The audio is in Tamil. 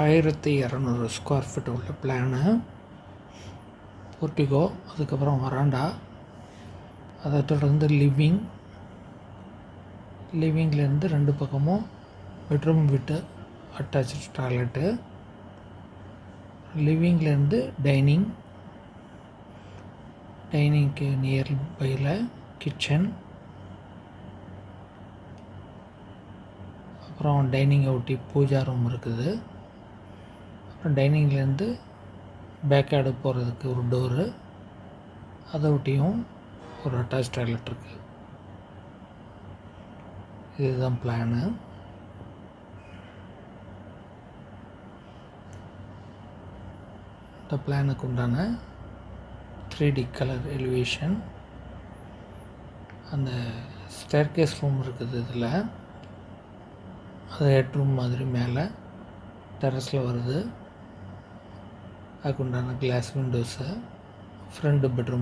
ஆயிரத்தி இரநூறு ஸ்கொயர் ஃபீட் உள்ள பிளானு போர்ட்டிகோ அதுக்கப்புறம் வராண்டா. அதை தொடர்ந்து லிவிங் லிவிங்லேருந்து ரெண்டு பக்கமும் பெட்ரூம் விட்டு அட்டாச்சு டாய்லெட்டு லிவிங்லேருந்து டைனிங் டைனிங்க்கு நியர் பையில் கிச்சன் அப்புறம் டைனிங்கை ஒட்டி பூஜா ரூம் இருக்குது. அப்புறம் டைனிங்லேருந்து பேக்யார்டு போகிறதுக்கு ஒரு டோரு அதை ஒட்டியும் ஒரு அட்டாச் டாய்லெட் இருக்குது இதுதான் பிளானு. இந்த பிளானுக்கு உண்டான த்ரீ டி கலர் எலிவேஷன். அந்த ஸ்டேர்கேஸ் ரூம் இருக்குது இதில். அது ஹெட் ரூம் மாதிரி மேலே டெரஸில் வருது. అక్కడ గ్లాస్ విండోస్ ఫ్రంట్ బెడ్రూమ్